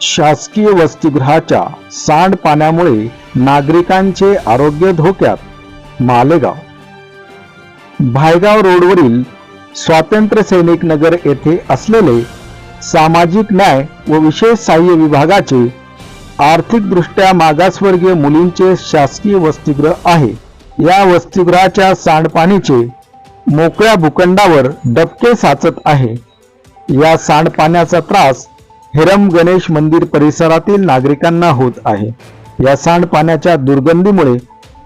शासकीय वसतिगृहाच्या सांडपाण्यामुळे नागरिकांचे आरोग्य धोक्यात. मालेगाव. भायगाव रोडवरील स्वातंत्र्य सैनिक नगर येथे असलेले सामाजिक न्याय व विशेष सहाय्य विभागाचे आर्थिकदृष्ट्या मागासवर्गीय मुलींचे शासकीय वसतिगृह आहे. या वसतिगृहाच्या सांडपाणीचे मोकळ्या भूखंडावर डबके साचत आहे. या सांडपाण्याचा त्रास हिरम गणेश मंदिर परिसरातील नागरिकांना होत आहे. या सांडपाण्याच्या दुर्गंधीमुळे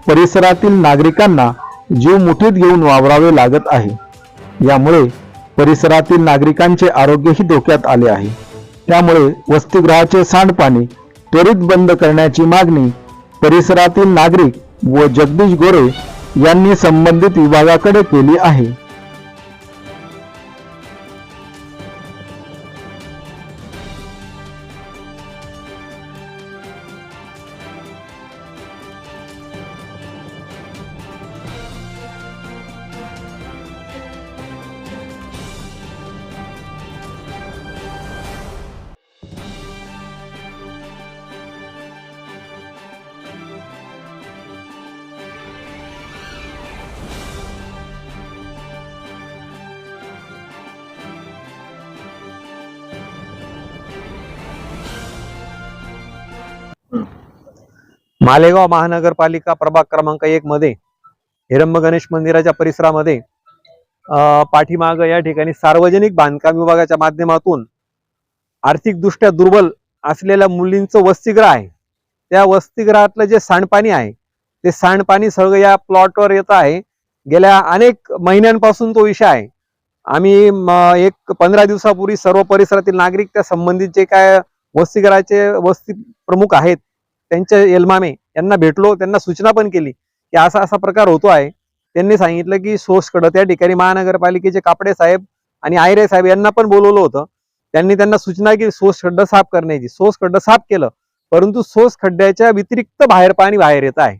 परिसरातील नागरिकांना जीव मुठीत घेऊन वावरावे लागत आहे. यामुळे परिसरातील नागरिकांचे आरोग्यही धोक्यात आले आहे. त्यामुळे वसतिगृहाचे सांडपाणी त्वरित बंद करण्याची मागणी परिसरातील नागरिक व जगदीश गोरे यांनी संबंधित विभागाकडे केली आहे. मालेगाव महानगरपालिका प्रभाग क्रमांक एक मध्ये हिरंब गणेश मंदिराच्या परिसरामध्ये पाठीमाग या ठिकाणी सार्वजनिक बांधकाम विभागाच्या माध्यमातून आर्थिकदृष्ट्या दुर्बल असलेल्या मुलींचं वसतिगृह आहे. त्या वसतिगृहातलं जे सांडपाणी आहे ते सांडपाणी सगळं या प्लॉटवर येत आहे. गेल्या अनेक महिन्यांपासून तो विषय आहे. आम्ही एक पंधरा दिवसापूर्वी सर्व परिसरातील नागरिक त्या संबंधित जे काय वसतिगृहाचे वस्ती प्रमुख आहेत त्यांच्या एलमामे यांना भेटलो त्यांना सूचना पण केली की असा असा प्रकार होतो आहे. त्यांनी सांगितलं की सोसकडं त्या ठिकाणी महानगरपालिकेचे कापडे साहेब आणि आयरे साहेब यांना पण बोलवलं होतं. त्यांनी त्यांना सूचना की सोस खड्डा साफ करण्याची. सोस खड्डा साफ केलं परंतु सोस खड्ड्याच्या व्यतिरिक्त बाहेर पाणी बाहेर येत आहे.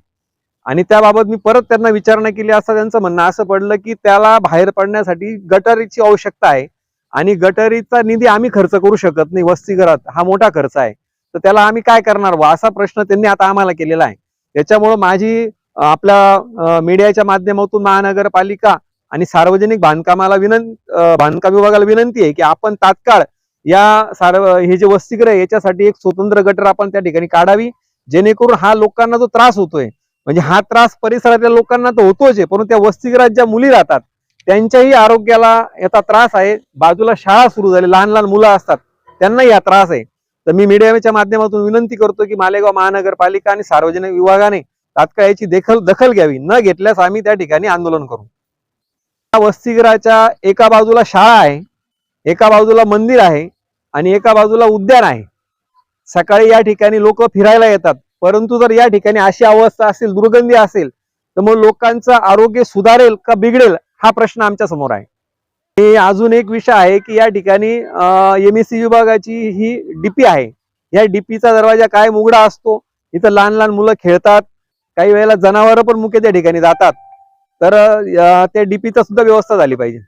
आणि त्याबाबत मी परत त्यांना विचारणा केली असं त्यांचं म्हणणं असं पडलं की त्याला बाहेर पडण्यासाठी गटारीची आवश्यकता आहे. आणि गटारीचा निधी आम्ही खर्च करू शकत नाही वस्तीघरात. हा मोठा खर्च आहे. तर त्याला आम्ही काय करणार वा असा प्रश्न त्यांनी आता आम्हाला केलेला आहे. त्याच्यामुळं माझी आपल्या मीडियाच्या माध्यमातून महानगरपालिका आणि सार्वजनिक बांधकामाला विनं बांधकाम विभागाला विनंती आहे की आपण तात्काळ या सार्व हे जे वसतिगृह आहे याच्यासाठी एक स्वतंत्र गटर आपण त्या ठिकाणी काढावी. जेणेकरून हा लोकांना जो त्रास होतोय म्हणजे हा त्रास परिसरातल्या लोकांना तर होतोच आहे परंतु त्या वसतिगृहात ज्या मुली राहतात त्यांच्याही आरोग्याला याचा त्रास आहे. बाजूला शाळा सुरू झाली लहान लहान मुलं असतात त्यांनाही हा त्रास आहे. तर मी मीडियाच्या माध्यमातून विनंती करतो की मालेगाव महानगरपालिका आणि सार्वजनिक विभागाने तात्काळ याची देखल दखल घ्यावी. न घेतल्यास आम्ही त्या ठिकाणी आंदोलन करू. वसतिगृहाच्या एका बाजूला शाळा आहे एका बाजूला मंदिर आहे आणि एका बाजूला उद्यान आहे. सकाळी या ठिकाणी लोक फिरायला येतात. परंतु जर या ठिकाणी अशी अवस्था असेल दुर्गंधी असेल तर मग लोकांचं आरोग्य सुधारेल का बिघडेल हा प्रश्न आमच्यासमोर आहे. आणि अजून एक विषय आहे की या ठिकाणी एम एस सी विभागाची ही डीपी आहे. या डीपीचा दरवाजा काय मुघडा असतो इथं लहान लहान मुलं खेळतात काही वेळेला जनावरं पण मुख्य त्या ठिकाणी जातात. तर त्या डीपीचा सुद्धा व्यवस्था झाली पाहिजे.